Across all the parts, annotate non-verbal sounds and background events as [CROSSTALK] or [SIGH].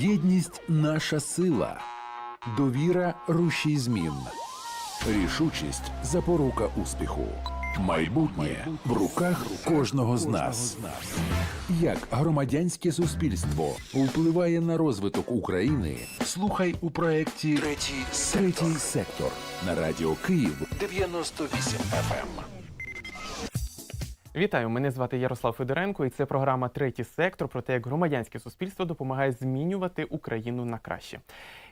Єдність наша сила, довіра рушій змін, рішучість запорука успіху. Майбутнє в руках кожного з нас. Як громадянське суспільство впливає на розвиток України? Слухай у проєкті Третій сектор на радіо Київ 98 FM. Вітаю, мене звати Ярослав Федоренко, і це програма Третій сектор про те, як громадянське суспільство допомагає змінювати Україну на краще.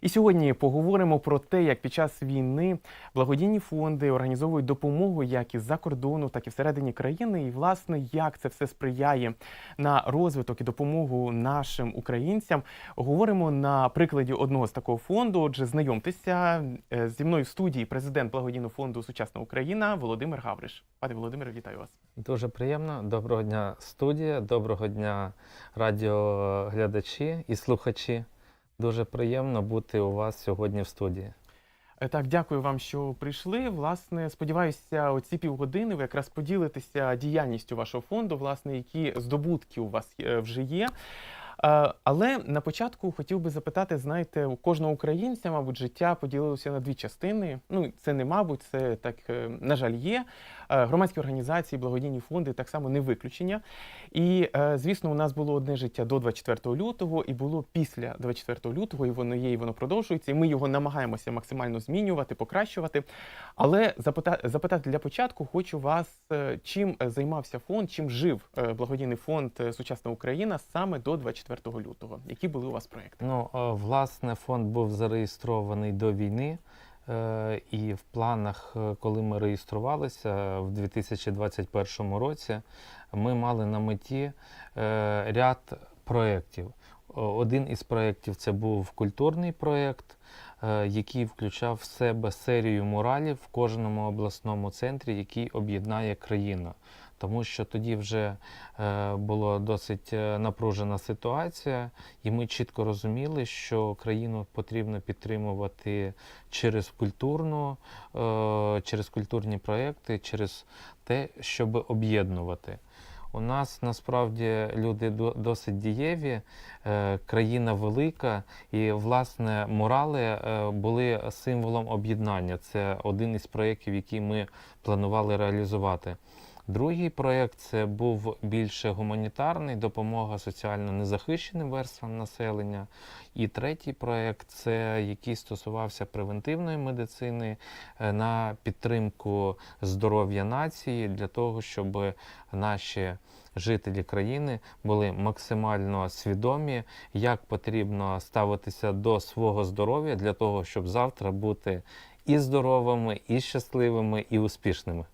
І сьогодні поговоримо про те, як під час війни благодійні фонди організовують допомогу як із-за кордону, так і всередині країни. І власне як це все сприяє на розвиток і допомогу нашим українцям. Говоримо на прикладі одного з такого фонду. Отже, знайомтеся Е, зі мною в студії президент благодійного фонду Сучасна Україна Володимир Гавриш. Пане Володимире, вітаю вас. Дуже приємно. Доброго дня, студія, доброго дня, радіоглядачі і слухачі. Дуже приємно бути у вас сьогодні в студії. Е, Так, дякую вам, що прийшли. Власне, сподіваюся, оці півгодини ви якраз поділитеся діяльністю вашого фонду, власне, які здобутки у вас е, вже є. Е, Але на початку хотів би запитати: знаєте, у кожного українця, мабуть, життя поділилося на дві частини. Ну, це не мабуть, це так, на жаль, є. Е, Громадські організації, благодійні фонди так само не виключення. І, е, звісно, у нас було одне життя до 24 лютого, і було після 24 лютого, і воно є, і воно продовжується. І ми його намагаємося максимально змінювати, покращувати. Але запита- запитати для початку хочу вас, е, чим займався фонд, чим жив благодійний фонд Сучасна Україна саме до 24 лютого. Які були у вас проекти? Ну, власне, фонд був зареєстрований до війни. Е, І в планах, е, коли ми реєструвалися в 2021 році, ми мали на меті е, ряд проєктів. Один із проєктів це був культурний проєкт, який включав в себе серію муралів в кожному обласному центрі, який об'єднає країну. Тому що тоді вже е, була досить е, напружена ситуація, і ми чітко розуміли, що країну потрібно підтримувати через культурну, е, через культурні проекти, через те, щоб об'єднувати. У нас насправді люди досить дієві, країна велика, і власне мурали були символом об'єднання. Це один із проєктів, який ми планували реалізувати. Другий проєкт це був більше гуманітарний, допомога соціально незахищеним верствам населення. І третій проєкт це який стосувався превентивної медицини е, на підтримку здоров'я нації для того, щоб наші жителі країни були максимально свідомі, як потрібно ставитися до свого здоров'я для того, щоб завтра бути і здоровими, і щасливими, і успішними.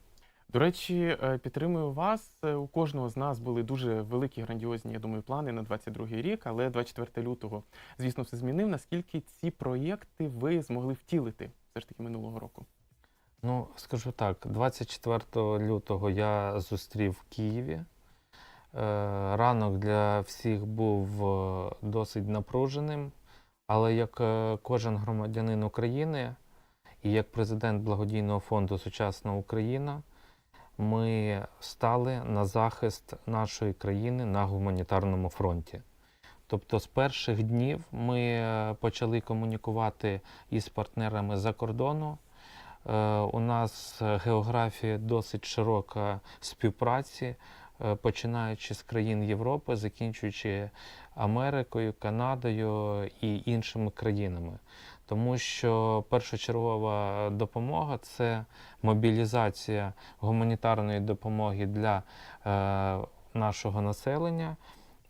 До речі, е, підтримую вас. Е, У кожного з нас були дуже великі, грандіозні, я думаю, плани на 22-й рік, але 24 лютого, звісно, все змінив. Наскільки ці проєкти ви змогли втілити все ж таки минулого року? Ну, скажу так, 24 лютого я зустрів в Києві. Е, Ранок для всіх був досить напруженим, але як кожен громадянин України і як президент благодійного фонду Сучасна Україна, ми стали на захист нашої країни на гуманітарному фронті. Тобто з перших днів ми е, почали комунікувати із партнерами за кордону. Е, У нас е, географія досить широка співпраці, починаючи з країн Європи, закінчуючи Америкою, Канадою і іншими країнами. Тому що першочергова допомога це мобілізація гуманітарної допомоги для е, нашого населення.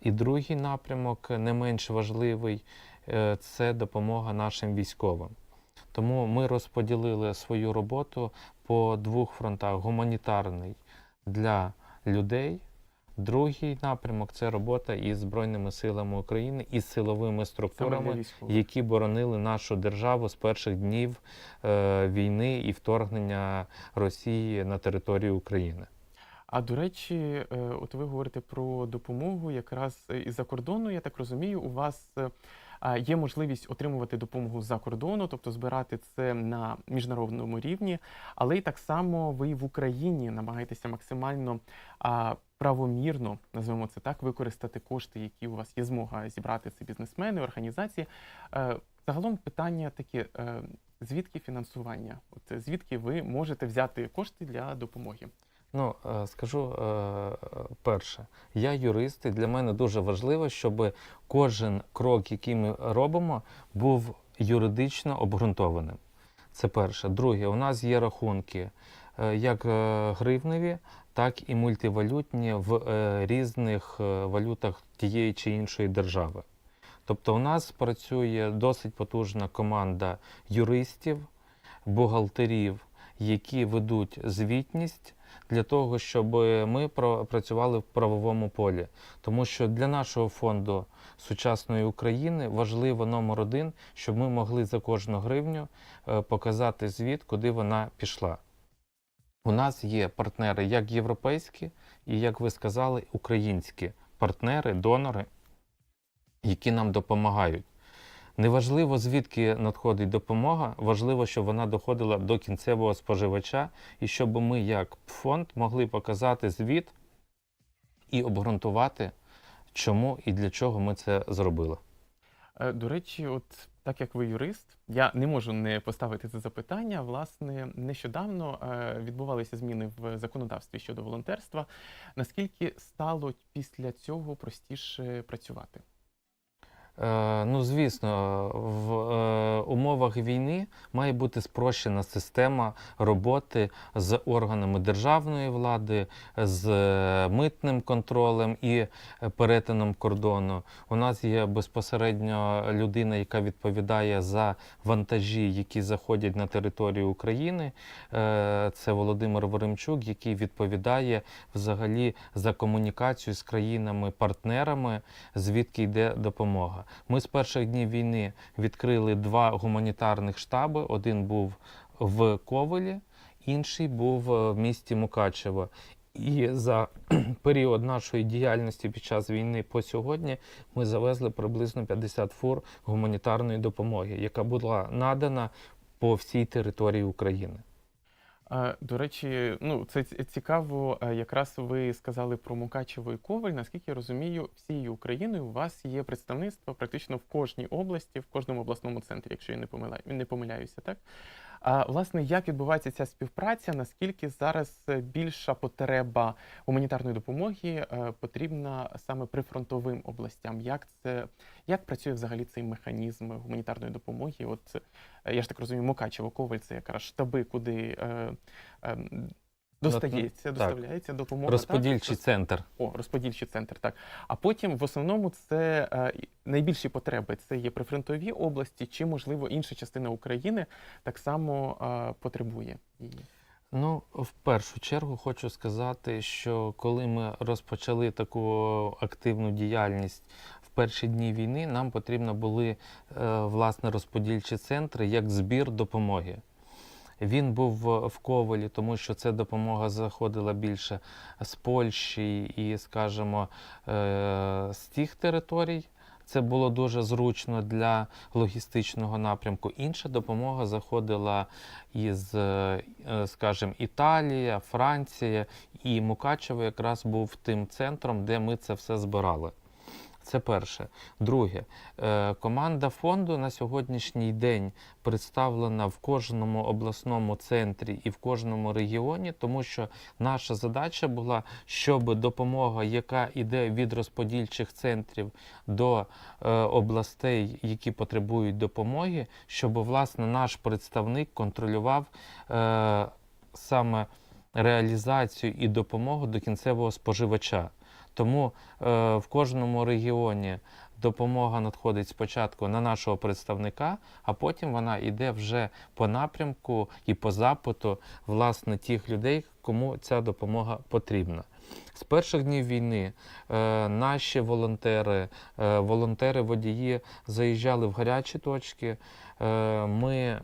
І другий напрямок, не менш важливий, е, це допомога нашим військовим. Тому ми розподілили свою роботу по двох фронтах: гуманітарний для людей. Другий напрямок це робота із Збройними силами України і силовими структурами, які боронили нашу державу з перших днів е, війни і вторгнення Росії на територію України. А до речі, е, от ви говорите про допомогу якраз е, із-за кордону. Я так розумію, у вас е, є можливість отримувати допомогу з-за кордону, тобто збирати це на міжнародному рівні, але й так само ви в Україні намагаєтеся максимально правомірно, назвемо це так, використати кошти, які у вас є змога зібрати це бізнесмени, організації. Е, Загалом питання таке: е, звідки фінансування? От звідки ви можете взяти кошти для допомоги? Ну, е, скажу е, перше, я юрист, і для мене дуже важливо, щоб кожен крок, який ми робимо, був юридично обґрунтованим. Це перше. Друге, у нас є рахунки е, як е, гривневі, так і мультивалютні в е, різних е, валютах тієї чи іншої держави. Тобто, у нас працює досить потужна команда юристів, бухгалтерів, які ведуть звітність для того, щоб ми працювали в правовому полі. Тому що для нашого фонду сучасної України важливо номер один, щоб ми могли за кожну гривню е, показати звіт, куди вона пішла. У нас є партнери як європейські, і, як ви сказали, українські партнери, донори, які нам допомагають. Неважливо, звідки надходить допомога, важливо, щоб вона доходила до кінцевого споживача, і щоб ми, як фонд, могли показати звіт і обґрунтувати, чому і для чого ми це зробили. Е, До речі, от так як ви юрист, я не можу не поставити це запитання. Власне, нещодавно е, відбувалися зміни в законодавстві щодо волонтерства. Наскільки стало після цього простіше працювати? Е, ну, звісно, в е, умовах війни має бути спрощена система роботи з органами державної влади, з е, митним контролем і перетином кордону. У нас є безпосередньо людина, яка відповідає за вантажі, які заходять на територію України. Це Володимир Воремчук, який відповідає взагалі за комунікацію з країнами-партнерами, звідки йде допомога. Ми з перших днів війни відкрили два гуманітарних штаби. Один був в Ковелі, інший був е, в місті Мукачево. І за [CLEARS THROAT] період нашої діяльності під час війни по сьогодні ми завезли приблизно 50 фур гуманітарної допомоги, яка була надана по всій території України. До речі, ну це цікаво. Якраз ви сказали про Мукачево і Коваль. Наскільки я розумію, всією Україною у вас є представництво практично в кожній області, в кожному обласному центрі, якщо я не помиляю, не помиляюся, так? А власне, як відбувається ця співпраця? Наскільки зараз е, більша потреба гуманітарної допомоги е, потрібна саме прифронтовим областям? Як це як працює взагалі цей механізм гуманітарної допомоги? От е, я ж так розумію, Мукачево, Коваль це якраз штаби, куди е, е, достається, так. доставляється допомога. так? Розподільчий центр. О, розподільчий центр, так. А потім в основному це е, найбільші потреби це є прифронтові області, чи, можливо, інша частина України так само е, потребує її. Ну, в першу чергу хочу сказати, що коли ми розпочали таку активну діяльність в перші дні війни, нам потрібно були е, власне розподільчі центри як збір допомоги. Він був в Ковалі, тому що ця допомога заходила більше з Польщі і, скажімо, е, з тих територій. Це було дуже зручно для логістичного напрямку. Інша допомога заходила із, е, скажімо, Італія, Франція, і Мукачево якраз був тим центром, де ми це все збирали. Це перше. Друге, е, команда фонду на сьогоднішній день представлена в кожному обласному центрі і в кожному регіоні, тому що наша задача була, щоб допомога, яка йде від розподільчих центрів до е, областей, які потребують допомоги, щоб власне наш представник контролював е, саме реалізацію і допомогу до кінцевого споживача. Тому е, в кожному регіоні допомога надходить спочатку на нашого представника, а потім вона йде вже по напрямку і по запиту власне тих людей, кому ця допомога потрібна. З перших днів війни е, наші волонтери, е, волонтери-водії заїжджали в гарячі точки. Е, ми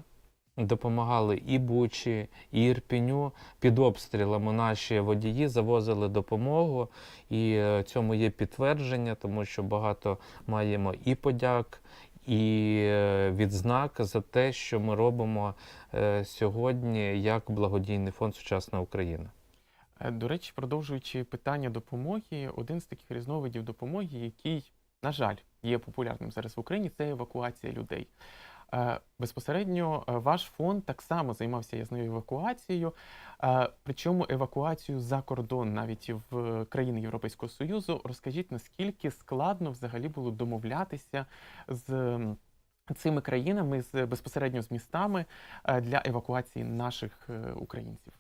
допомагали і Бучі, і Ірпіню. Під обстрілами наші водії завозили допомогу, і е, цьому є підтвердження, тому що багато маємо і подяк, і е, відзнак за те, що ми робимо е, сьогодні як благодійний фонд Сучасна Україна. До речі, продовжуючи питання допомоги, один з таких різновидів допомоги, який, на жаль, є популярним зараз в Україні, це евакуація людей. Е, Безпосередньо е, ваш фонд так само займався я знаю евакуацією, е, причому евакуацією за кордон, навіть в країни Європейського Союзу. Розкажіть, наскільки складно взагалі було домовлятися з цими країнами, з безпосередньо з містами для евакуації наших українців?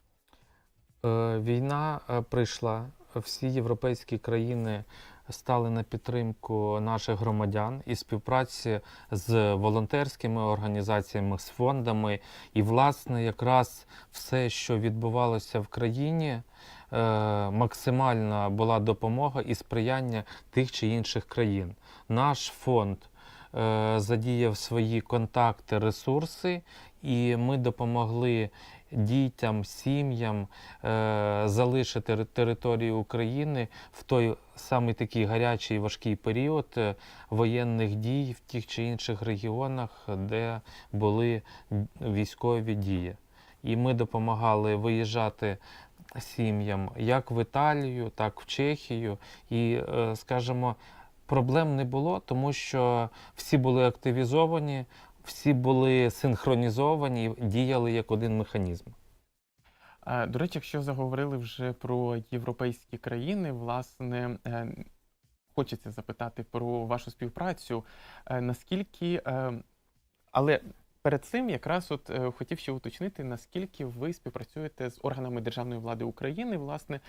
Війна прийшла, всі європейські країни стали на підтримку наших громадян і співпраці з волонтерськими організаціями, з фондами. І, власне, якраз все, що відбувалося в країні, е, максимальна була допомога і сприяння тих чи інших країн. Наш фонд е, задіяв свої контакти, ресурси, і ми допомогли дітям, сім'ям е, залишити територію України в той самий такий гарячий і важкий період е, воєнних дій в тих чи інших регіонах, де були військові дії. І ми допомагали виїжджати сім'ям як в Італію, так в Чехію. І, е, скажімо, проблем не було, тому що всі були активізовані, всі були синхронізовані діяли як один механізм. Е, До речі, якщо заговорили вже про європейські країни, власне, е, хочеться запитати про вашу співпрацю. Е, Наскільки, але перед цим якраз от хотів ще уточнити, наскільки ви співпрацюєте з органами державної влади України, власне,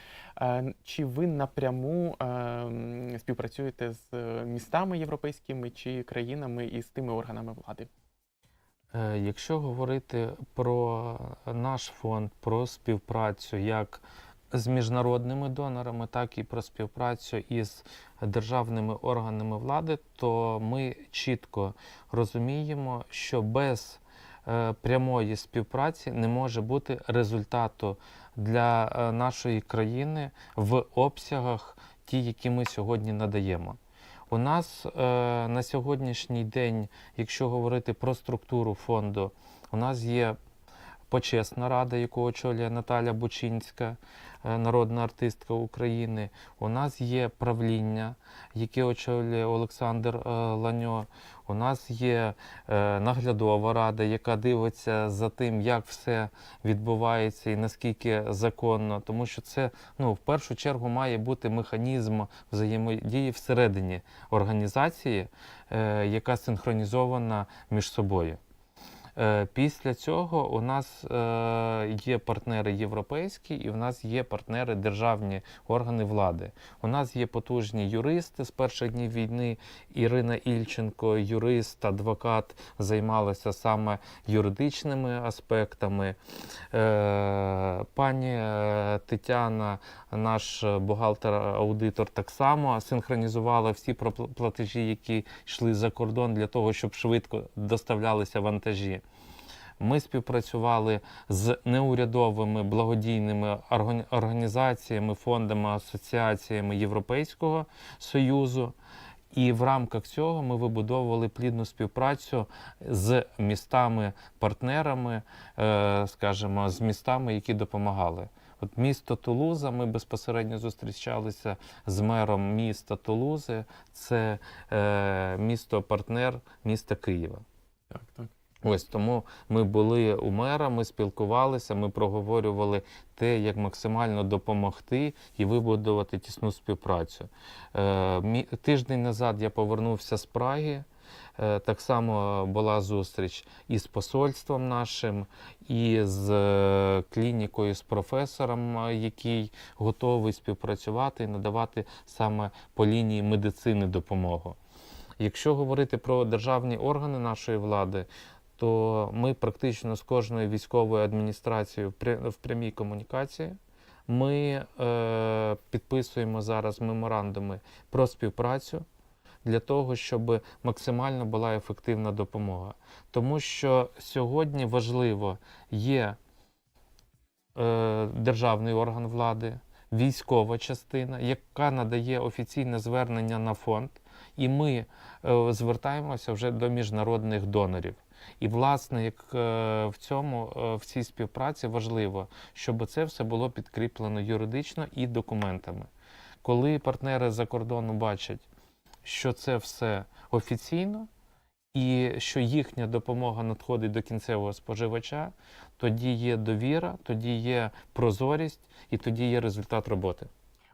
чи ви напряму співпрацюєте з містами європейськими чи країнами і з тими органами влади? Е, Якщо говорити про наш фонд, про співпрацю як з міжнародними донорами, так і про співпрацю із державними органами влади, то ми чітко розуміємо, що без е, прямої співпраці не може бути результату для е, нашої країни в обсягах ті, які ми сьогодні надаємо. У нас е, на сьогоднішній день, якщо говорити про структуру фонду, у нас є почесна рада, яку очолює Наталя Бучинська, е, народна артистка України. У нас є правління, яке очолює Олександр е, Ланьо. У нас є е, наглядова рада, яка дивиться за тим, як все відбувається і наскільки законно, тому що це ну, в першу чергу має бути механізм взаємодії всередині організації, яка синхронізована між собою. Е, Після цього у нас е, є партнери європейські і в нас є партнери державні органи влади. У нас є потужні юристи з перших днів війни. Ірина Ільченко, юрист, адвокат, займалася саме юридичними аспектами. Е, Пані Тетяна, наш бухгалтер-аудитор, так само синхронізувала всі платежі, які йшли за кордон для того, щоб швидко доставлялися вантажі. Ми співпрацювали з неурядовими благодійними органі- організаціями, фондами, асоціаціями Європейського Союзу. І в рамках цього ми вибудовували плідну співпрацю з містами-партнерами, е, скажімо, з містами, які допомагали. От місто Тулуза, ми безпосередньо зустрічалися з мером міста Тулузи. Це е, місто-партнер міста Києва. Так, так. Ось тому ми були у мера, ми спілкувалися, ми проговорювали те, як максимально допомогти і вибудувати тісну співпрацю. Е, тиждень назад я повернувся з Праги. Е, Так само була зустріч і з посольством нашим, і з е, клінікою, з професором, який готовий співпрацювати і надавати саме по лінії медицини допомогу. Якщо говорити про державні органи нашої влади, то ми практично з кожною військовою адміністрацією в пря- в прямій комунікації. Ми е, підписуємо зараз меморандуми про співпрацю для того, щоб максимально була ефективна допомога. Тому що сьогодні важливо є е, державний орган влади, військова частина, яка надає офіційне звернення на фонд, і ми е, звертаємося вже до міжнародних донорів. І, власне, як е, в цьому е, в цій співпраці важливо, щоб це все було підкріплено юридично і документами. Коли партнери за кордону бачать, що це все офіційно, і що їхня допомога надходить до кінцевого споживача, тоді є довіра, тоді є прозорість і тоді є результат роботи.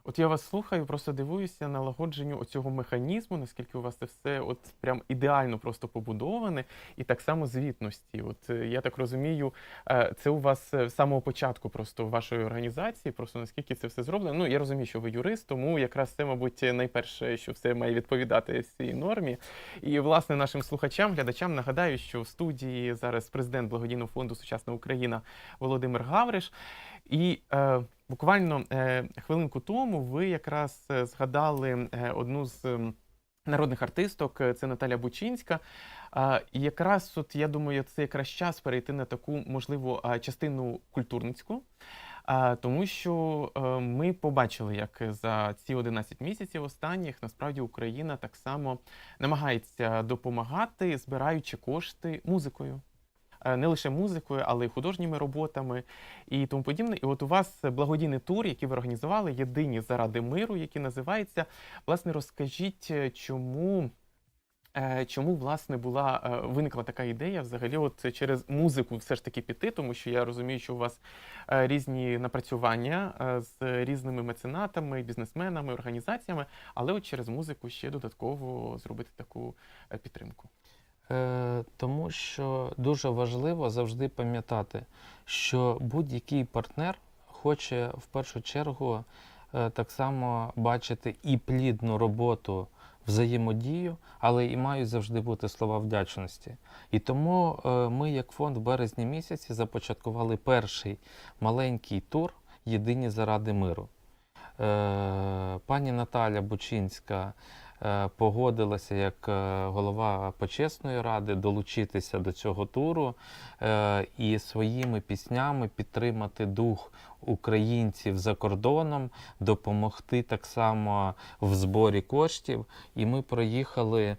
От я вас слухаю, просто дивуюся налагодженню оцього механізму, наскільки у вас це все от прям ідеально просто побудоване, і так само звітності. От е, я так розумію, е, це у вас е, з самого початку просто вашої організації, просто наскільки це все зроблено. Ну я розумію, що ви юрист, тому якраз це, мабуть, найперше, що все має відповідати цій нормі. І власне нашим слухачам, глядачам нагадаю, що в студії зараз президент благодійного фонду Сучасна Україна Володимир Гавриш. І е, буквально е, хвилинку тому ви якраз е, згадали е, одну з народних артисток, е, це Наталя Бучинська. І якраз от я думаю, це якраз час перейти на таку можливо частину культурницьку. Тому що ми побачили, як за ці 11 місяців останніх насправді Україна так само намагається допомагати, збираючи кошти музикою. Е, Не лише музикою, але й художніми роботами і тому подібне. І от у вас благодійний тур, який ви організували, єдині заради миру, який називається. Власне, розкажіть, е, чому. е, Чому власне була виникла така ідея взагалі, от через музику все ж таки піти, тому що я розумію, що у вас різні напрацювання з різними меценатами, бізнесменами, організаціями, але от через музику ще додатково зробити таку підтримку. Е, тому що дуже важливо завжди пам'ятати, що будь-який партнер хоче в першу чергу е, так само бачити і плідну роботу, взаємодію, але і мають завжди бути слова вдячності. І тому е, ми, як фонд, в березні місяці започаткували перший маленький тур Єдині заради миру. Пані Наталя Бучинська погодилася як е, голова почесної ради долучитися до цього туру е, і своїми піснями підтримати дух українців за кордоном, допомогти так само в зборі коштів. І ми проїхали.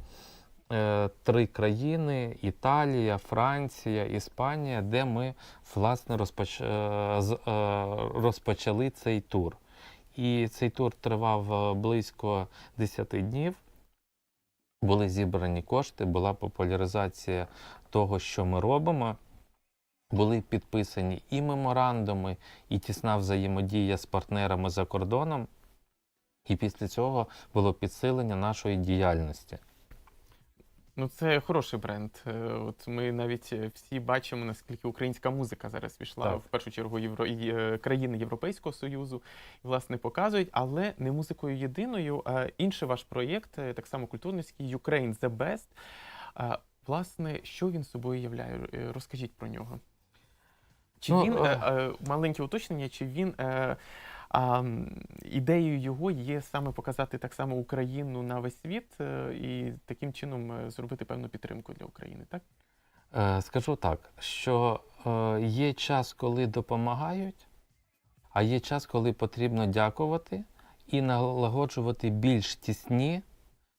е, Три країни: Італія, Франція, Іспанія, де ми власне розпоч... е, е, розпочали цей тур. І цей тур тривав е, близько 10 днів. Були зібрані кошти, була популяризація того, що ми робимо. Були підписані і меморандуми, і тісна взаємодія з партнерами за кордоном. І після цього було підсилення нашої діяльності. Ну, це хороший бренд. Е, От ми навіть е, всі бачимо, наскільки українська музика зараз пішла Так. в першу чергу євро... е, країни Європейського Союзу, і, власне, показують, але не музикою єдиною. А інший ваш проєкт, так само культурницький Ukraine The Best. Власне, що він собою являє? Розкажіть про нього. Чи Ну, він е, маленьке уточнення, чи він а, ідеєю його є саме показати так само Україну на весь світ е, і таким чином е, зробити певну підтримку для України, так? Е, Скажу так, що є час, коли допомагають, а є час, коли потрібно дякувати і налагоджувати більш тісні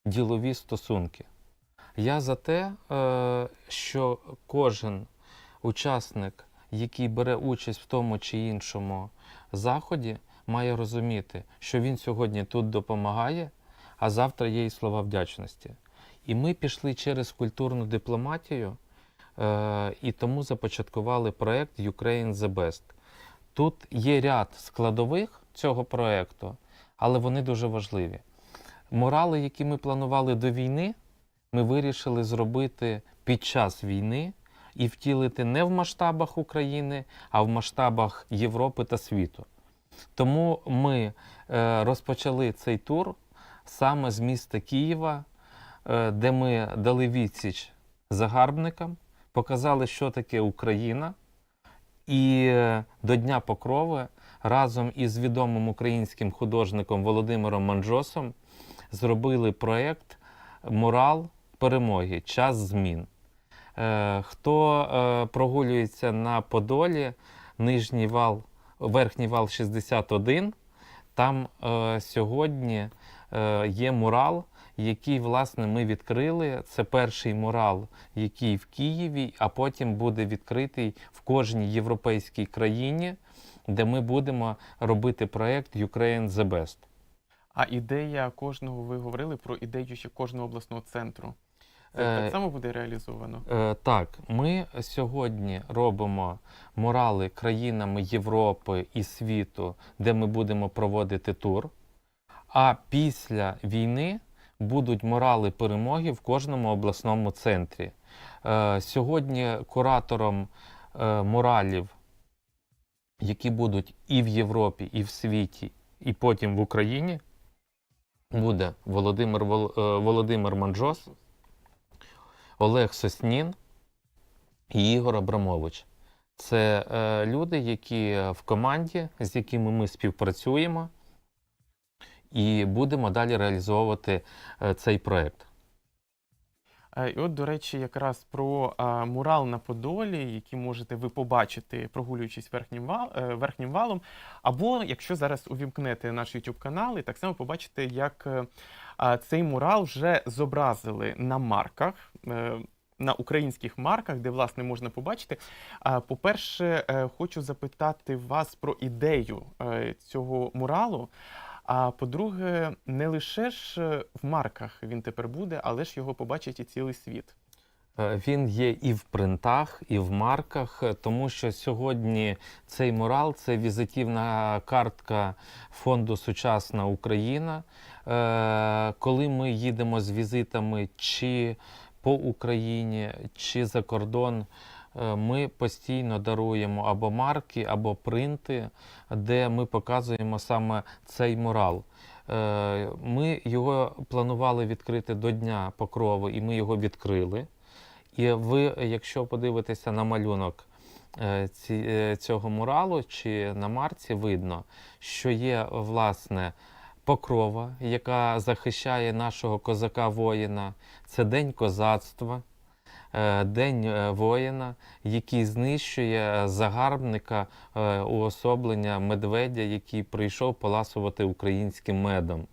ділові стосунки. Я за те, що кожен учасник, який бере участь в тому чи іншому заході, має розуміти, що він сьогодні тут допомагає, а завтра є і слова вдячності. І ми пішли через культурну дипломатію. Е, і тому започаткували проект Ukraine the Best. Тут є ряд складових цього проекту, але вони дуже важливі. Морали, які ми планували до війни, ми вирішили зробити під час війни і втілити не в масштабах України, а в масштабах Європи та світу. Тому ми е, розпочали цей тур саме з міста Києва, е, де ми дали відсіч загарбникам, показали, що таке Україна. І е, до Дня Покрови разом із відомим українським художником Володимиром Манджосом зробили проєкт Мурал перемоги. Час змін. Хто прогулюється на Подолі, нижній вал, верхній вал 61, там е, сьогодні е, є мурал, який власне ми відкрили. Це перший мурал, який в Києві, а потім буде відкритий в кожній європейській країні, де ми будемо робити проект Ukraine the Best. А ідея кожного, ви говорили про ідею ще кожного обласного центру. Це Е, так само буде реалізовано. Е, так, ми сьогодні робимо мурали країнами Європи і світу, де ми будемо проводити тур. А після війни будуть мурали перемоги в кожному обласному центрі. Е, сьогодні куратором е, муралів, які будуть і в Європі, і в світі, і потім в Україні, буде Володимир, Вол- е, Володимир Манджос. Олег Соснін і Ігор Абрамович. Це е, люди, які в команді, з якими ми співпрацюємо, і будемо далі реалізовувати е, цей проект. Е, І от, до речі, якраз про а, мурал на Подолі, який можете ви побачити, прогулюючись верхнім, вал, е, верхнім валом. Або якщо зараз увімкнете наш YouTube канал, і так само побачите, як е, а, цей мурал вже зобразили на марках. Е, На українських марках, де власне можна побачити. По-перше, е, хочу запитати вас про ідею е, цього муралу. А по-друге, не лише ж в марках він тепер буде, але ж його побачить і цілий світ. Він є і в принтах, і в марках, тому що сьогодні цей мурал це візитівна картка фонду Сучасна Україна. Коли ми їдемо з візитами чи по Україні, чи за кордон, е, ми постійно даруємо або марки, або принти, де ми показуємо саме цей мурал. Е, Ми його планували відкрити до Дня Покрови, і ми його відкрили. І ви, якщо подивитеся на малюнок е, цього муралу чи на марці, видно, що є власне покрова, яка захищає нашого козака-воїна. Це День козацтва, е, День е, воїна, який знищує загарбника е, уособлення медведя, який прийшов поласувати українським медом.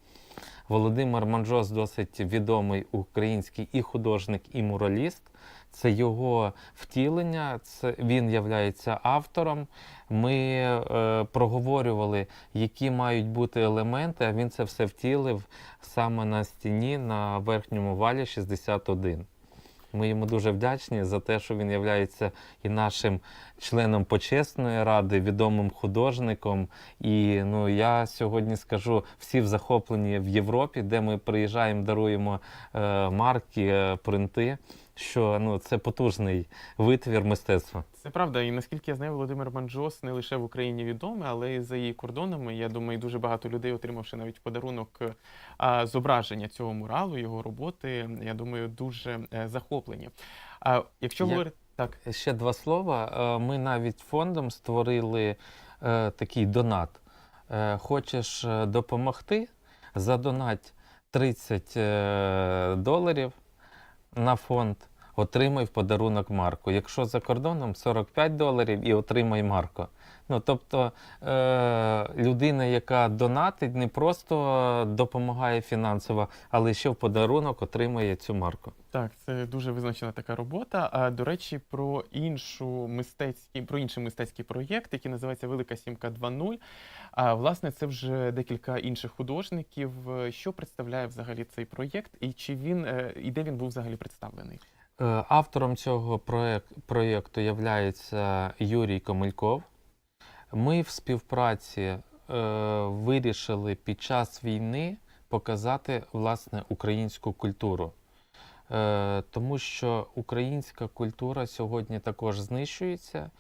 Володимир Манджос досить відомий український і художник, і мураліст. Це його втілення, це він являється автором. Ми е, проговорювали, які мають бути елементи, а він це все втілив саме на стіні на верхньому валі 61. Ми йому дуже вдячні за те, що він є і нашим членом почесної ради, відомим художником. І ну я сьогодні скажу, всі в захоплені в Європі, де ми приїжджаємо, даруємо е, марки, е, принти. Що ну це потужний витвір мистецтва. Це правда, і наскільки я знаю, Володимир Манджос не лише в Україні відомий, але й за її кордонами. Я думаю, дуже багато людей, отримавши навіть в подарунок е, а, зображення цього муралу, його роботи, я думаю, дуже е, захоплені. А якщо Я- говорити так, Ще два слова. Е, Ми навіть фондом створили е, такий донат. Е, Хочеш допомогти? Задонать 30 е, доларів на фонд, отримай в подарунок марку. Якщо за кордоном 45 доларів і отримай марку. Ну, тобто е, людина, яка донатить, не просто допомагає фінансово, але ще в подарунок отримає цю марку. Так, це дуже визначена така робота. А до речі, про іншу мистецький, про інший мистецький проєкт, який називається Велика Сімка 2.0. А власне, це вже декілька інших художників. Що представляє взагалі цей проєкт, і чи він е, і де він був взагалі представлений? Е, Автором цього проєк- проєкту є Юрій Комельков. Ми в співпраці е, вирішили під час війни показати власне українську культуру. Е, тому що українська культура сьогодні також знищується,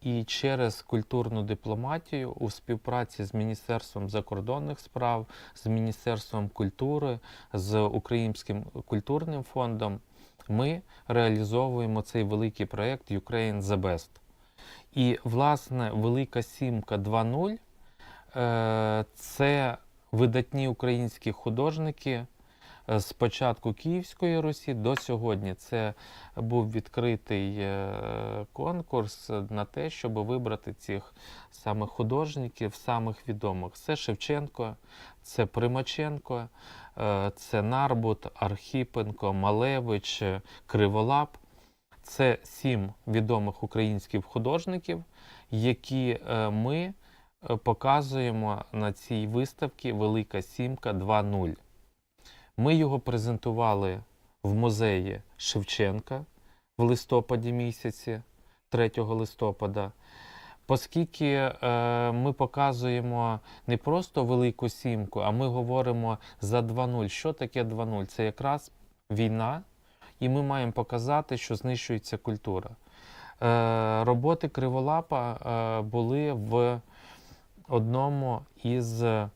і через культурну дипломатію у співпраці з Міністерством закордонних справ, з Міністерством культури, з Українським культурним фондом ми реалізовуємо цей великий проєкт Ukraine the Best. І, власне, Велика Сімка 2.0 е, це видатні українські художники е, з початку Київської Русі до сьогодні. Це був відкритий е, конкурс на те, щоб вибрати цих самих художників, самих відомих. Це Шевченко, це Примаченко, Це Нарбут, Архіпенко, Малевич, Криволап. Це сім відомих українських художників, які е, ми е, показуємо на цій виставці Велика Сімка 2.0. Ми його презентували в музеї Шевченка в листопаді місяці, 3 листопада. Оскільки е, ми показуємо не просто велику сімку, а ми говоримо за 2.0. Що таке 2.0? Це якраз війна, і ми маємо показати, що знищується культура. Е, роботи Криволапа е, були в одному із е,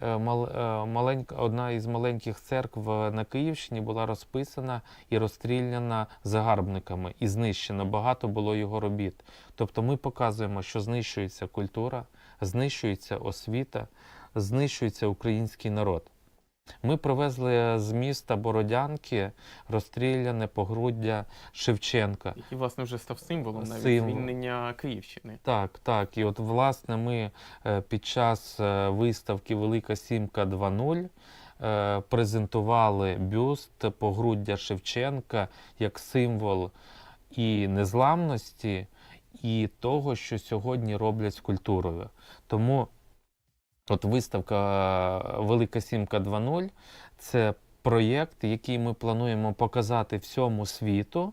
мал, е, маленька, одна із маленьких церкв на Київщині була розписана і розстріляна загарбниками, і знищено. Багато було його робіт. Тобто ми показуємо, що знищується культура, знищується освіта, знищується український народ. Ми привезли з міста Бородянки розстріляне погруддя Шевченка. Який, власне, вже став символом навіть Символ. звільнення Київщини. Так, так. І от, власне, ми е, під час е, виставки Велика Сімка 2.0 е, презентували бюст погруддя Шевченка як символ і незламності, і того, що сьогодні роблять з культурою. Тому от виставка е, Велика Сімка 2.0 це проєкт, який ми плануємо показати всьому світу.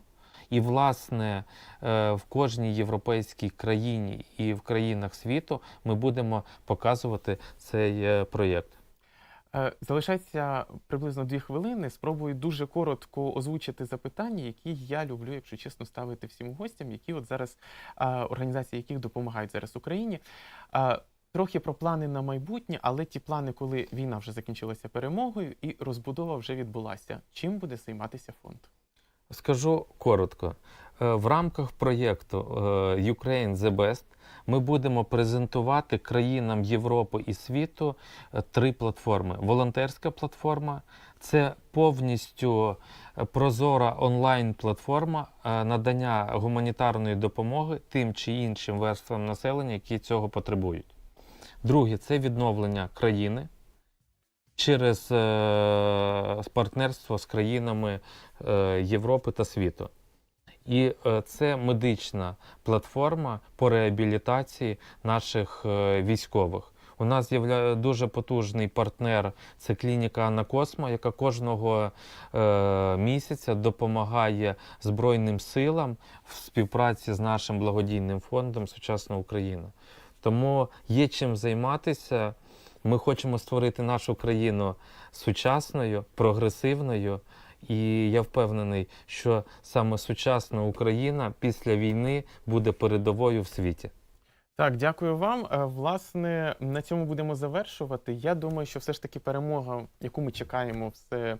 І, власне, е, в кожній європейській країні і в країнах світу ми будемо показувати цей е, проєкт. Залишається приблизно дві хвилини. Спробую дуже коротко озвучити запитання, які я люблю, якщо чесно, ставити всім гостям, які от зараз організації, яких допомагають зараз Україні. Трохи про плани на майбутнє, але ті плани, коли війна вже закінчилася перемогою і розбудова вже відбулася. Чим буде займатися фонд? Скажу коротко. Е, В рамках проєкту е, Ukraine the Best ми будемо презентувати країнам Європи і світу е, три платформи. Волонтерська платформа це повністю прозора онлайн-платформа надання гуманітарної допомоги тим чи іншим верствам населення, які цього потребують. Друге це відновлення країни через е, партнерство з країнами е, Європи та світу. І е, це медична платформа по реабілітації наших військових. У нас є дуже потужний партнер це клініка Анна яка кожного місяця допомагає Збройним силам в співпраці з нашим благодійним фондом Сучасна Україна. Тому є чим займатися. Ми хочемо створити нашу країну сучасною, прогресивною. І я впевнений, що саме сучасна Україна після війни буде передовою в світі. Так, дякую вам. Е, Власне, на цьому будемо завершувати. Я думаю, що все ж таки перемога, яку ми чекаємо, все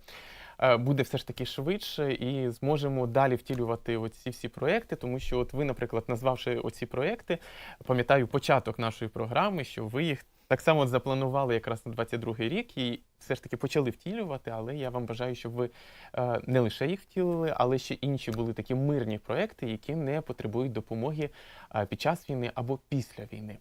буде все ж таки швидше і зможемо далі втілювати оці всі проекти, тому що, от ви, наприклад, назвавши оці проекти, пам'ятаю початок нашої програми, що ви їх так само запланували якраз на 22-й рік і все ж таки почали втілювати. Але я вам бажаю, щоб ви е, не лише їх втілили, але ще інші були такі мирні проекти, які не потребують допомоги е, під час війни або після війни.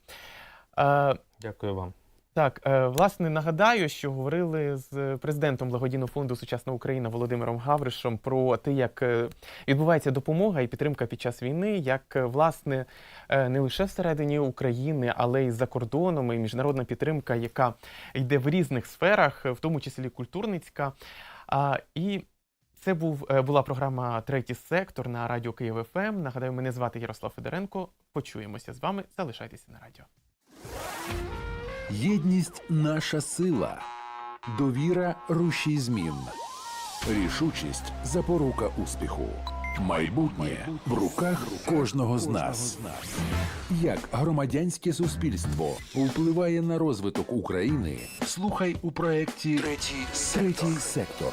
Е, Дякую вам. Так, е, власне, нагадаю, що говорили з президентом благодійного фонду Сучасна Україна Володимиром Гавришем про те, як е, відбувається допомога і підтримка під час війни, як е, власне не лише всередині України, але й за кордоном, і міжнародна підтримка, яка йде в різних сферах, в тому числі культурницька. І це був була програма Третій сектор на радіо Київ ФМ. Нагадаю, мене звати Ярослав Федоренко. Почуємося з вами. Залишайтеся на радіо. Єдність наша сила, довіра рушій змін, рішучість запорука успіху. Майбутнє в руках кожного з нас. Як громадянське суспільство впливає на розвиток України? Слухай у проєкті Третій сектор